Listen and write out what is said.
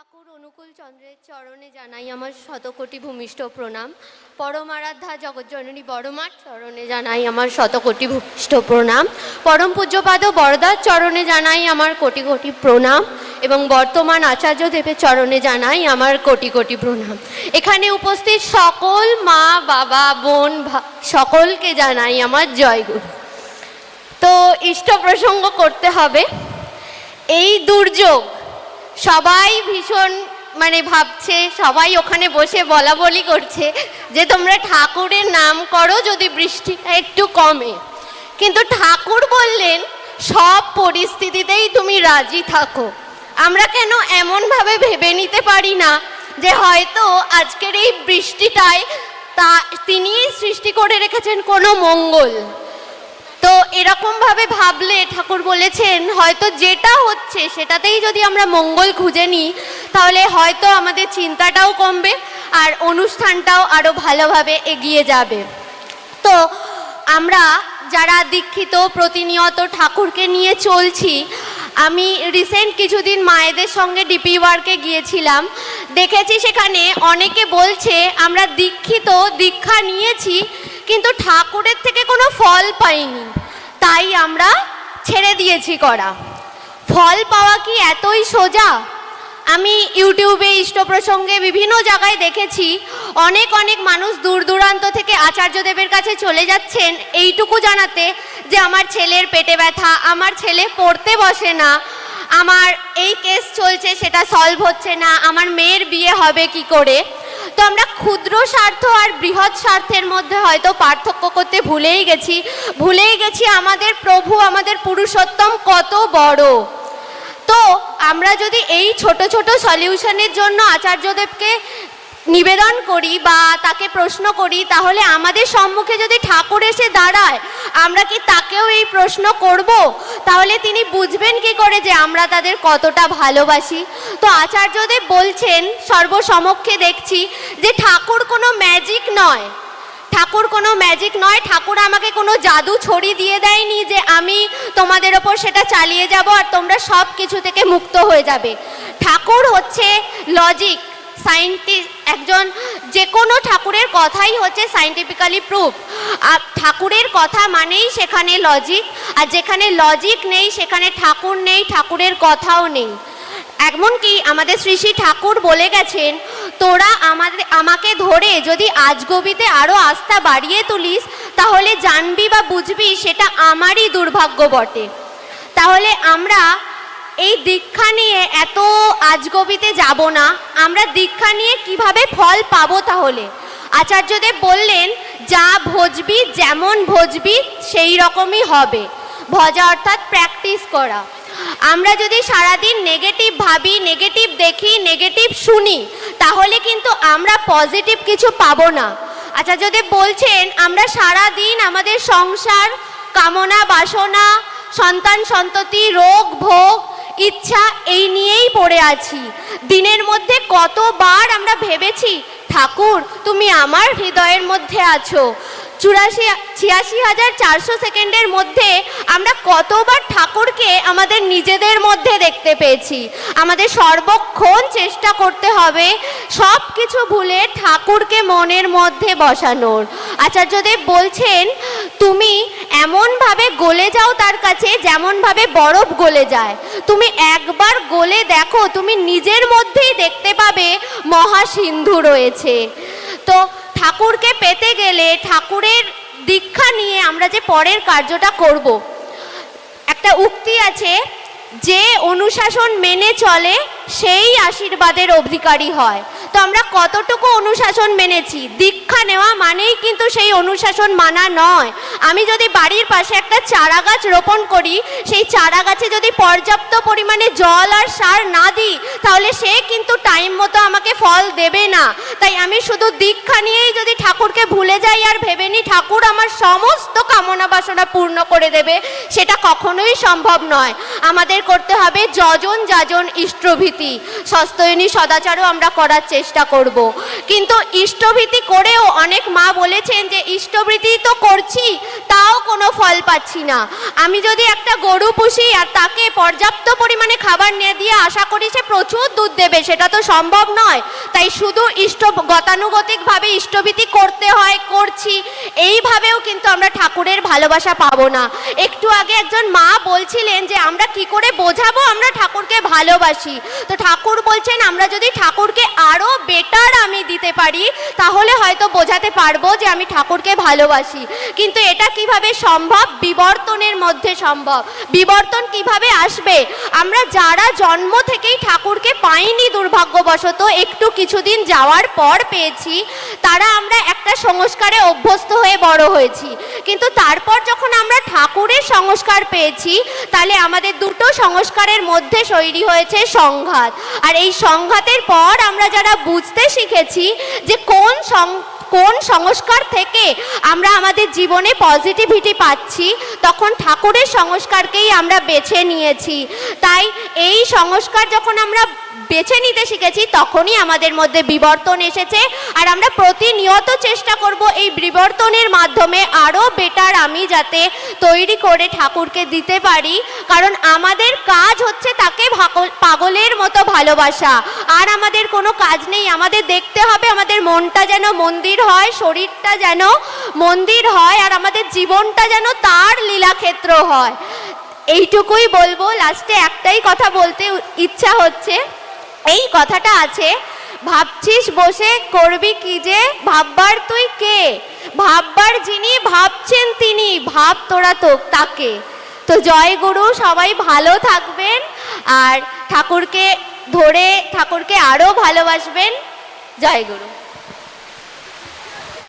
ঠাকুর অনুকূল চন্দ্রের চরণে জানাই আমার শতকোটি ভূমিষ্ঠ প্রণাম। পরমারাধ্যা জগজ্জননী বড়মার চরণে জানাই আমার শতকোটি ভূমিষ্ঠ প্রণাম। পরম পূজ্যপাদ বরদার চরণে জানাই আমার কোটি কোটি প্রণাম এবং বর্তমান আচার্য দেবের চরণে জানাই আমার কোটি কোটি প্রণাম। এখানে উপস্থিত সকল মা, বাবা, বোন সকলকে জানাই আমার জয়গুরু তো ইষ্ট প্রসঙ্গ করতে হবে। এই দুর্যোগ সবাই ভীষণ মানে ভাবছে, সবাই ওখানে বসে বলা বলি করছে যে তোমরা ঠাকুরের নাম করো যদি বৃষ্টিটা একটু কমে। কিন্তু ঠাকুর বললেন, সব পরিস্থিতিতেই তুমি রাজি থাকো। আমরা কেন এমনভাবে ভেবে নিতে পারি না যে হয়তো আজকের এই বৃষ্টিটায় তা তিনিই সৃষ্টি করে রেখেছেন কোনো মঙ্গল। তো এরকম ভাবে ভাবলে ঠাকুর বলেছেন, হয়তো যেটা হচ্ছে সেটাতেই যদি আমরা মঙ্গল খুঁজে নিই, তাহলে হয়তো আমাদের চিন্তাটাও কমবে আর অনুষ্ঠানটাও আরও ভালোভাবে এগিয়ে যাবে। তো আমরা যারা দীক্ষিত, প্রতিনিয়ত ঠাকুরকে নিয়ে চলছি, আমি রিসেন্ট কিছুদিন মায়েদের সঙ্গে ডিপি ওয়ার্কে গিয়েছিলাম। দেখেছি সেখানে অনেকে বলছে, আমরা দীক্ষিত, দীক্ষা নিয়েছি কিন্তু ঠাকুরের থেকে কোনো ফল পাইনি। তাই আমরা ছেড়ে দিয়েছি করা। ফল পাওয়া কি এতই সোজা? আমি ইউটিউবে ইষ্ট প্রসঙ্গে বিভিন্ন জায়গায় দেখেছি, অনেক অনেক মানুষ দূর দূরান্ত থেকে আচার্যদেবের কাছে চলে যাচ্ছেন এইটুকু জানাতে যে আমার ছেলের পেটে ব্যথা, আমার ছেলে পড়তে বসে না, আমার এই কেস চলছে, সেটা সলভ হচ্ছে না, আমার মেয়ের বিয়ে হবে কি করে? তো আমরা ক্ষুদ্র স্বার্থ আর বৃহৎ স্বার্থের মধ্যে হয়তো পার্থক্য করতে ভুলেই গেছি। ভুলেই গেছি আমাদের প্রভু, আমাদের পুরুষোত্তম কত বড়। তো আমরা যদি এই ছোট ছোট সলিউশনের জন্য আচার্যদেবকে নিবেদন করি বা তাকে প্রশ্ন করি, তাহলে আমাদের সম্মুখে যদি ঠাকুর এসে দাঁড়ায়, আমরা কি তাকেও এই প্রশ্ন করব? তাহলে তিনি বুঝবেন কি করে যে আমরা তাদের কতটা ভালোবাসি। তো আচার্যদেব বলছেন, সর্বসমক্ষে দেখছি যে ঠাকুর কোনো ম্যাজিক নয়। ঠাকুর কোনো ম্যাজিক নয়। ঠাকুর আমাকে কোনো জাদু ছড়ি দিয়ে দেয়নি যে আমি তোমাদের ওপর সেটা চালিয়ে যাব আর তোমরা সব কিছু থেকে মুক্ত হয়ে যাবে। ঠাকুর হচ্ছে লজিক সায়েন্টিস্ট একজন যে কোনো ঠাকুরের কথাই হচ্ছে সায়েন্টিফিক্যালি প্রুফ আর ঠাকুরের কথা মানেই সেখানে লজিক আর যেখানে লজিক নেই, সেখানে ঠাকুর নেই, ঠাকুরের কথাও নেই। এমনকি আমাদের শ্রী শ্রী ঠাকুর বলে গেছেন, তোরা আমাদের, আমাকে ধরে যদি আজগবিতে আরও আস্থা বাড়িয়ে তুলিস, তাহলে জানবি বা বুঝবি সেটা আমারই দুর্ভাগ্য বটে। তাহলে আমরা এই দীক্ষা নিয়ে এত আজগবিতে যাব না। আমরা দীক্ষা নিয়ে কীভাবে ফল পাবো তাহলে? আচার্যদেব বললেন, যা ভোজবি, যেমন ভোজবি, সেই রকমই হবে। ভজা অর্থাৎ প্র্যাকটিস করা। আমরা যদি সারাদিন নেগেটিভ ভাবি নেগেটিভ দেখি নেগেটিভ শুনি, তাহলে কিন্তু আমরা পজিটিভ কিছু পাবো না। আচার্যদেব বলছেন, আমরা সারা দিন আমাদের সংসার কামনা বাসনা সন্তান সন্ততি রোগ ভোগ ইচ্ছা এই নিয়েই পড়ে আছি। দিনের মধ্যে কতবার আমরা ভেবেছি, ঠাকুর, তুমি আমার হৃদয়ের মধ্যে আছো। চুরাশি, ছিয়াশি হাজার চারশো সেকেন্ডের মধ্যে আমরা কতবার ঠাকুরকে আমাদের নিজেদের মধ্যে দেখতে পেয়েছি। আমাদের সর্বক্ষণ চেষ্টা করতে হবে সব কিছু ভুলে ঠাকুরকে মনের মধ্যে বসানোর। আচার্যদেব বলছেন, তুমি এমনভাবে গলে যাও তার কাছে যেমনভাবে বরফ গলে যায়। তুমি একবার গলে দেখো, তুমি নিজের মধ্যেই দেখতে পাবে মহাসিন্ধু রয়েছে। তো ঠাকুরকে পেতে গেলে ঠাকুরের দীক্ষা নিয়ে আমরা যে পরের কার্যটা করব। একটা উক্তি আছে, যে অনুশাসন মেনে চলে, সেই আশীর্বাদের অধিকারী হয়। তো আমরা কতটুকু অনুশাসন মেনেছি? দীক্ষা নেওয়া মানেই কিন্তু সেই অনুশাসন মানা নয়। আমি যদি বাড়ির পাশে একটা চারা গাছ রোপণ করি, সেই চারা গাছে যদি পর্যাপ্ত পরিমাণে জল আর সার না দিই, তাহলে সে কিন্তু টাইম মতো আমাকে ফল দেবে না। তাই আমি শুধু দীক্ষা নিয়েই যদি ঠাকুরকে ভুলে যাই আর ভেবে নিই, ঠাকুর আমার সমস্ত কামনা বাসনা পূর্ণ করে দেবে, সেটা কখনোই সম্ভব নয়। আমাদের করতে হবে যজন যাজন ইষ্টভীত। সস্তয়নী সদাচারও আমরা করার চেষ্টা করব। কিন্তু ইষ্টভীতি করেও অনেক মা বলেছেন যে, ইষ্টভীতি তো করছি, তাও কোনো ফল পাচ্ছি না। আমি যদি একটা গরু পুষি আর তাকে পর্যাপ্ত পরিমাণে খাবার নিয়ে দিয়ে আশা করি সে প্রচুর দুধ দেবে, সেটা তো সম্ভব নয়। তাই শুধু ইষ্ট, গতানুগতিকভাবে ইষ্টভীতি করতে হয়, করছি। এইভাবেও কিন্তু আমরা ঠাকুরের ভালোবাসা পাবো না। একটু আগে একজন মা বলছিলেন যে, আমরা কি করে বোঝাবো? আমরা ঠাকুরকে ভালোবাসি। তো ঠাকুর বলছেন, আমরা যদি ঠাকুরকে আরও বেটার আমি দিতে পারি, তাহলে হয়তো বোঝাতে পারব যে আমি ঠাকুরকে ভালোবাসি। কিন্তু এটা কীভাবে সম্ভব? বিবর্তনের মধ্যে সম্ভব। বিবর্তন কীভাবে আসবে? আমরা যারা জন্ম থেকেই ঠাকুরকে পাইনি দুর্ভাগ্যবশত, একটু কিছুদিন যাওয়ার পর পেয়েছি। তারা আমরা একটা সংস্কারে অভ্যস্ত হয়ে বড় হয়েছি। কিন্তু তারপর যখন আমরা ঠাকুরের সংস্কার পেয়েছি, তাহলে আমাদের দুটো সংস্কারের মধ্যে তৈরি হয়েছে সংঘাত। আর এই সংঘাতের পর আমরা যারা বুঝতে শিখেছি যে কোন কোন সংস্কার থেকে আমরা আমাদের জীবনে পজিটিভিটি পাচ্ছি, তখন ঠাকুরের সংস্কারকেই আমরা বেছে নিয়েছি। তাই এই সংস্কার যখন আমরা বেছে নিতে শিখেছি, তখনই আমাদের মধ্যে বিবর্তন এসেছে। আর আমরা প্রতিনিয়ত চেষ্টা করব এই বিবর্তনের মাধ্যমে আরও বেটার আমি যাতে তৈরি করে ঠাকুরকে দিতে পারি। কারণ আমাদের কাজ হচ্ছে তাকে পাগলের মতো ভালোবাসা। আর আমাদের কোনো কাজ নেই, আমাদের দেখতে হবে আমাদের মনটা যেন মন্দির হয়, শরীরটা যেন মন্দির হয়, আর আমাদের জীবনটা যেন তার লীলাক্ষেত্র হয়। এইটুকুই বলব লাস্টে একটাই কথা বলতে ইচ্ছা হচ্ছে। এই কথাটা আছে, ভাবছিস বসে করবি কি যে? ভাববার তুই কে? ভাববার যিনি ভাবছেন তিনি, ভাব তোরা তো তাকে। তো জয় গুরু, সবাই ভালো থাকবেন আর ঠাকুরকে ধরে ঠাকুরকে আরও ভালোবাসবেন। জয় গুরু।